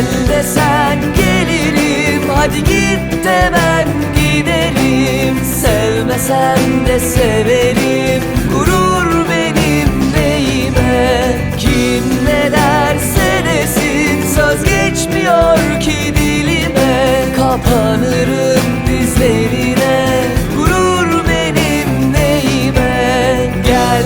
Gel desen gelirim. Hadi git demem giderim Sevmesen de severim. Gurur benim neyime? Kim ne derse desin. Söz geçmiyor ki dilime. Kapanırım dizlerine. Gurur benim neyime? Gel